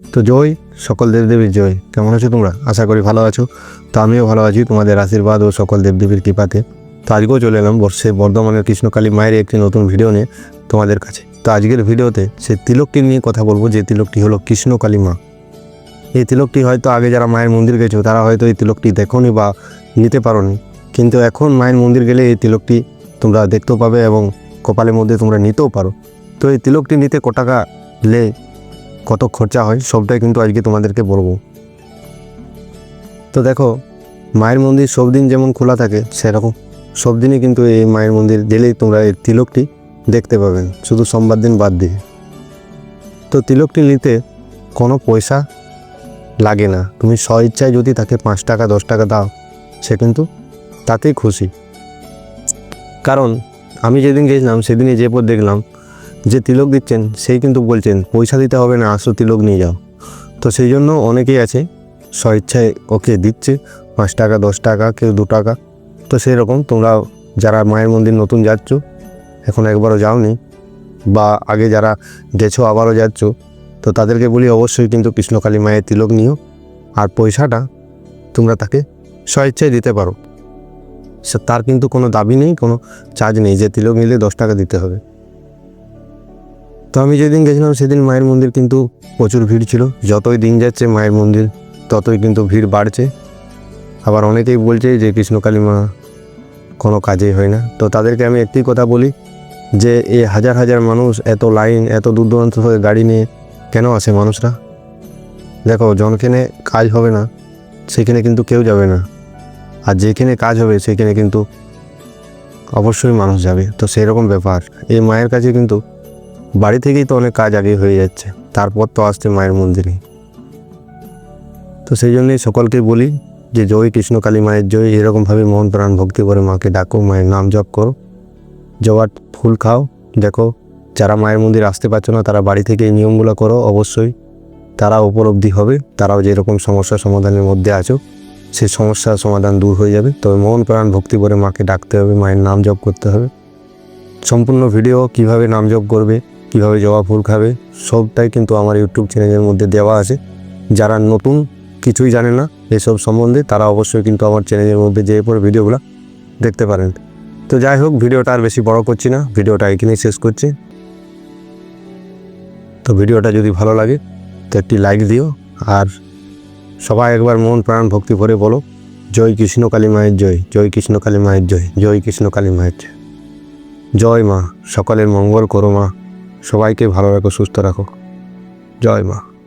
তো জয়, সকল দেবদেবীর জয়। কেমন আছো তোমরা? আশা করি ভালো আছো। তো আমিও ভালো আছি, তোমাদের আশীর্বাদ ও সকল দেবদেবীর কৃপাতে। তো আজকেও চলে এলাম বর্ষে বর্ধমানের কৃষ্ণকালী মায়ের একটি নতুন ভিডিও নিয়ে তোমাদের কাছে। তো আজকের ভিডিওতে সে তিলকটি নিয়ে কথা বলব, যে তিলকটি হলো কৃষ্ণকালী মা। এই তিলকটি হয়তো আগে যারা মায়ের মন্দির গেছো, তারা হয়তো এই তিলকটি দেখোনি বা নিতে পারোনি। কিন্তু এখন মায়ের মন্দির গেলে এই তিলকটি তোমরা দেখতেও পাবে এবং কপালের মধ্যে তোমরা নিতেও পারো। তো এই তিলকটি নিতে ক টাকা লে কত খরচা হয় সবটাই কিন্তু আজকে তোমাদেরকে বলব। তো দেখো, মায়ের মন্দির সব দিন যেমন খোলা থাকে সেরকম, সব দিনই কিন্তু এই মায়ের মন্দির গেলেই তোমরা এই তিলকটি দেখতে পাবেন শুধু সোমবার দিন বাদ দিয়ে। তো তিলকটি নিতে কোনো পয়সা লাগে না, তুমি স্ব ইচ্ছায় যদি তাকে পাঁচ টাকা, দশ টাকা দাও, সে কিন্তু তাতেই খুশি। কারণ আমি যেদিন গেছিলাম, সেদিনই যে পর দেখলাম যে তিলক দিচ্ছেন, সেই কিন্তু বলছেন, পয়সা দিতে হবে না, আসো তিলক নিয়ে যাও। তো সেই জন্য অনেকেই আছে, স্বইচ্ছায় ওকে দিচ্ছে, পাঁচ টাকা, দশ টাকা, কেউ দু টাকা। তো সেই রকম তোমরা যারা মায়ের মন্দির নতুন যাচ্ছ, এখন একবারও যাওনি, বা আগে যারা গেছো, আবারও যাচ্ছ, তো তাদেরকে বলি অবশ্যই কিন্তু কৃষ্ণকালী মায়ের তিলক নিও, আর পয়সাটা তোমরা তাকে স্বইচ্ছায় দিতে পারো। তার কিন্তু কোনো দাবি নেই, কোনো চার্জ নেই যে তিলক নিলে দশ টাকা দিতে হবে। তো আমি যেদিন গেছিলাম সেদিন মায়ের মন্দির কিন্তু প্রচুর ভিড় ছিল। যতই দিন যাচ্ছে মায়ের মন্দির, ততই কিন্তু ভিড় বাড়ছে। আবার অনেকেই বলছে যে কৃষ্ণকালী মা কোনো কাজেই হয় না। তো তাদেরকে আমি একটি কথা বলি যে, এই হাজার হাজার মানুষ এত লাইন, এত দূর দূরান্ত থেকে গাড়ি নিয়ে কেন আসে মানুষরা? দেখো জনখানে কাজ হবে না, সেখানে কিন্তু কেউ যাবে না। আর যেখানে কাজ হবে, সেখানে কিন্তু অবশ্যই মানুষ যাবে। তো সেই রকম ব্যাপার। এই মায়ের কাছে কিন্তু বাড়ি থেকেই তো অনেক কাজ আগে হয়ে যাচ্ছে, তারপর তো আসছে মায়ের মন্দিরে। তো সেই জন্যই সকলকে বলি যে জয় কৃষ্ণকালী মায়ের জয়, এরকমভাবে মন প্রাণ ভক্তি করে মাকে ডাকো, মায়ের নাম জপ করো। জবার ফুল খাও, দেখো যারা মায়ের মন্দির আসতে পারছ না, তারা বাড়ি থেকে এই নিয়মগুলো করো, অবশ্যই তারা উপলব্ধি হবে, তারাও যেরকম সমস্যা সমাধানের মধ্যে আছো, সে সমস্যার সমাধান দূর হয়ে যাবে। তবে মন প্রাণ ভক্তি করে মাকে ডাকতে হবে, মায়ের নাম জপ করতে হবে। সম্পূর্ণ ভিডিও কীভাবে নাম জপ করবে কীভাবে জবা ফুল খাবে, সবটাই কিন্তু আমার ইউটিউব চ্যানেলের মধ্যে দেওয়া আছে। যারা নতুন, কিছুই জানে না এসব সম্বন্ধে, তারা অবশ্যই কিন্তু আমার চ্যানেলের মধ্যে যেয়ে পরে ভিডিওগুলো দেখতে পারেন। তো যাই হোক, ভিডিওটা আর বেশি বড় করছি না, ভিডিওটা এখানেই শেষ করছি। তো ভিডিওটা যদি ভালো লাগে, তো একটি লাইক দিও, আর সবাই একবার মন প্রাণ ভক্তি ভরে বলো, জয় কৃষ্ণ কালী মায়ের জয় জয় কৃষ্ণ কালী মায়ের জয় জয় কৃষ্ণ কালী মায়ের জয়। জয় মা, সকলের মঙ্গল করো মা। সবাইকে ভালো রাখো সুস্থ রাখো। জয় মা।